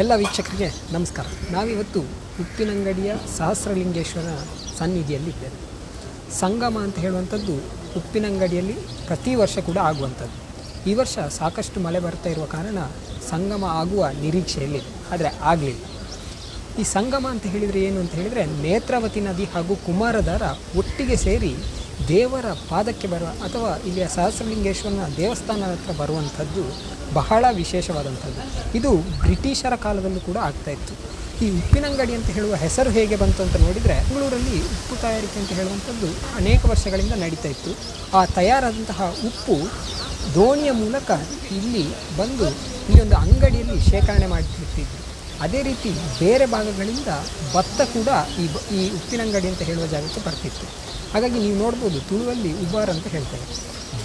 ಎಲ್ಲ ವೀಕ್ಷಕರಿಗೆ ನಮಸ್ಕಾರ. ನಾವಿವತ್ತು ಉಪ್ಪಿನಂಗಡಿಯ ಸಹಸ್ರಲಿಂಗೇಶ್ವರ ಸನ್ನಿಧಿಯಲ್ಲಿದ್ದೇವೆ ಸಂಗಮ ಅಂತ ಹೇಳುವಂಥದ್ದು ಉಪ್ಪಿನಂಗಡಿಯಲ್ಲಿ ಪ್ರತಿ ವರ್ಷ ಕೂಡ ಆಗುವಂಥದ್ದು. ಈ ವರ್ಷ ಸಾಕಷ್ಟು ಮಳೆ ಬರ್ತಾ ಇರುವ ಕಾರಣ ಸಂಗಮ ಆಗುವ ನಿರೀಕ್ಷೆಯಲ್ಲಿ ಆದರೆ ಆಗಲಿಲ್ಲ. ಈ ಸಂಗಮ ಅಂತ ಹೇಳಿದರೆ ಏನು ಅಂತ ಹೇಳಿದರೆ ನೇತ್ರಾವತಿ ನದಿ ಹಾಗೂ ಕುಮಾರಧಾರ ಒಟ್ಟಿಗೆ ಸೇರಿ ದೇವರ ಪಾದಕ್ಕೆ ಬರುವ ಅಥವಾ ಇಲ್ಲಿಯ ಸಹಸ್ರಲಿಂಗೇಶ್ವರನ ದೇವಸ್ಥಾನದ ಹತ್ರ ಬರುವಂಥದ್ದು ಬಹಳ ವಿಶೇಷವಾದಂಥದ್ದು. ಇದು ಬ್ರಿಟಿಷರ ಕಾಲದಲ್ಲೂ ಕೂಡ ಆಗ್ತಾ ಇತ್ತು. ಈ ಉಪ್ಪಿನಂಗಡಿ ಅಂತ ಹೇಳುವ ಹೆಸರು ಹೇಗೆ ಬಂತು ಅಂತ ನೋಡಿದರೆ ಬೆಂಗಳೂರಲ್ಲಿ ಉಪ್ಪು ತಯಾರಿಕೆ ಅಂತ ಹೇಳುವಂಥದ್ದು ಅನೇಕ ವರ್ಷಗಳಿಂದ ನಡೀತಾ ಇತ್ತು. ಆ ತಯಾರಾದಂತಹ ಉಪ್ಪು ದೋಣಿಯ ಮೂಲಕ ಇಲ್ಲಿ ಬಂದು ಈ ಒಂದು ಅಂಗಡಿಯಲ್ಲಿ ಶೇಖರಣೆ ಮಾಡ್ತಿರ್ತಿದ್ರು. ಅದೇ ರೀತಿ ಬೇರೆ ಭಾಗಗಳಿಂದ ಭತ್ತ ಕೂಡ ಈ ಬ ಈ ಉಪ್ಪಿನಂಗಡಿ ಅಂತ ಹೇಳುವ ಜಾಗಕ್ಕೆ ಬರ್ತಿತ್ತು. ಹಾಗಾಗಿ ನೀವು ನೋಡ್ಬೋದು ತುಳುವಲ್ಲಿ ಉಬಾರ್ ಅಂತ ಹೇಳ್ತಾರೆ.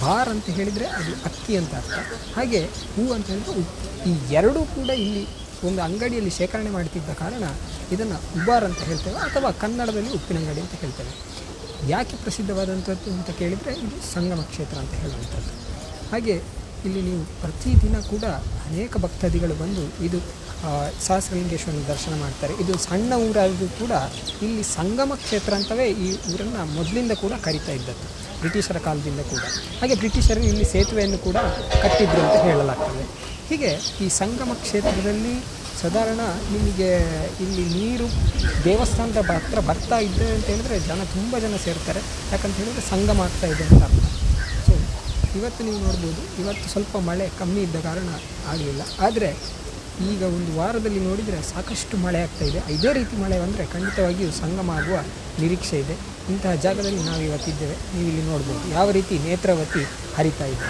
ಬಾರ್ ಅಂತ ಹೇಳಿದರೆ ಅದು ಅಕ್ಕಿ ಅಂತ ಅರ್ಥ. ಹಾಗೆ ಹೂ ಅಂತ ಹೇಳಿದ್ರೆ ಈ ಎರಡೂ ಕೂಡ ಇಲ್ಲಿ ಒಂದು ಅಂಗಡಿಯಲ್ಲಿ ಶೇಖರಣೆ ಮಾಡ್ತಿದ್ದ ಕಾರಣ ಇದನ್ನು ಉಬಾರ್ ಅಂತ ಹೇಳ್ತೇವೆ ಅಥವಾ ಕನ್ನಡದಲ್ಲಿ ಉಪ್ಪಿನಂಗಡಿ ಅಂತ ಹೇಳ್ತೇವೆ. ಯಾಕೆ ಪ್ರಸಿದ್ಧವಾದಂಥದ್ದು ಅಂತ ಕೇಳಿದರೆ ಇದು ಸಂಗಮ ಕ್ಷೇತ್ರ ಅಂತ ಹೇಳುವಂಥದ್ದು. ಹಾಗೆ ಇಲ್ಲಿ ನೀವು ಪ್ರತಿದಿನ ಕೂಡ ಅನೇಕ ಭಕ್ತಾದಿಗಳು ಬಂದು ಇದು ಸಹಸ್ರಲಿಂಗೇಶ್ವರನ ದರ್ಶನ ಮಾಡ್ತಾರೆ. ಇದು ಸಣ್ಣ ಊರಾದರೂ ಕೂಡ ಇಲ್ಲಿ ಸಂಗಮ ಕ್ಷೇತ್ರ ಅಂತವೇ ಈ ಊರನ್ನು ಮೊದಲಿಂದ ಕೂಡ ಕರಿತಾ ಇದ್ದದ್ದು, ಬ್ರಿಟಿಷರ ಕಾಲದಿಂದ ಕೂಡ. ಹಾಗೆ ಬ್ರಿಟಿಷರು ಇಲ್ಲಿ ಸೇತುವೆಯನ್ನು ಕೂಡ ಕಟ್ಟಿದ್ರು ಅಂತ ಹೇಳಲಾಗ್ತದೆ. ಹೀಗೆ ಈ ಸಂಗಮ ಕ್ಷೇತ್ರದಲ್ಲಿ ಸಾಧಾರಣ ನಿಮಗೆ ಇಲ್ಲಿ ನೀರು ದೇವಸ್ಥಾನದ ಹತ್ರ ಬರ್ತಾ ಇದೆ ಅಂತ ಹೇಳಿದ್ರೆ ಜನ ತುಂಬ ಜನ ಸೇರ್ತಾರೆ. ಯಾಕಂತ ಹೇಳಿದ್ರೆ ಸಂಗಮ ಆಗ್ತಾ ಇದೆ ಅಂತ ಅರ್ಥ. ಇವತ್ತು ನೀವು ನೋಡ್ಬೋದು, ಇವತ್ತು ಸ್ವಲ್ಪ ಮಳೆ ಕಮ್ಮಿ ಇದ್ದ ಕಾರಣ ಆಗಲಿಲ್ಲ. ಆದರೆ ಈಗ ಒಂದು ವಾರದಲ್ಲಿ ನೋಡಿದರೆ ಸಾಕಷ್ಟು ಮಳೆ ಆಗ್ತಾ ಇದೆ. ರೀತಿ ಮಳೆ ಬಂದರೆ ಖಂಡಿತವಾಗಿಯೂ ಸಂಗಮ ಆಗುವ ನಿರೀಕ್ಷೆ ಇದೆ. ಇಂತಹ ಜಾಗದಲ್ಲಿ ನಾವು ಇವತ್ತಿದ್ದೇವೆ ನೀವು ಇಲ್ಲಿ ನೋಡ್ಬೋದು ಯಾವ ರೀತಿ ನೇತ್ರಾವತಿ ಹರಿತಾ ಇದೆ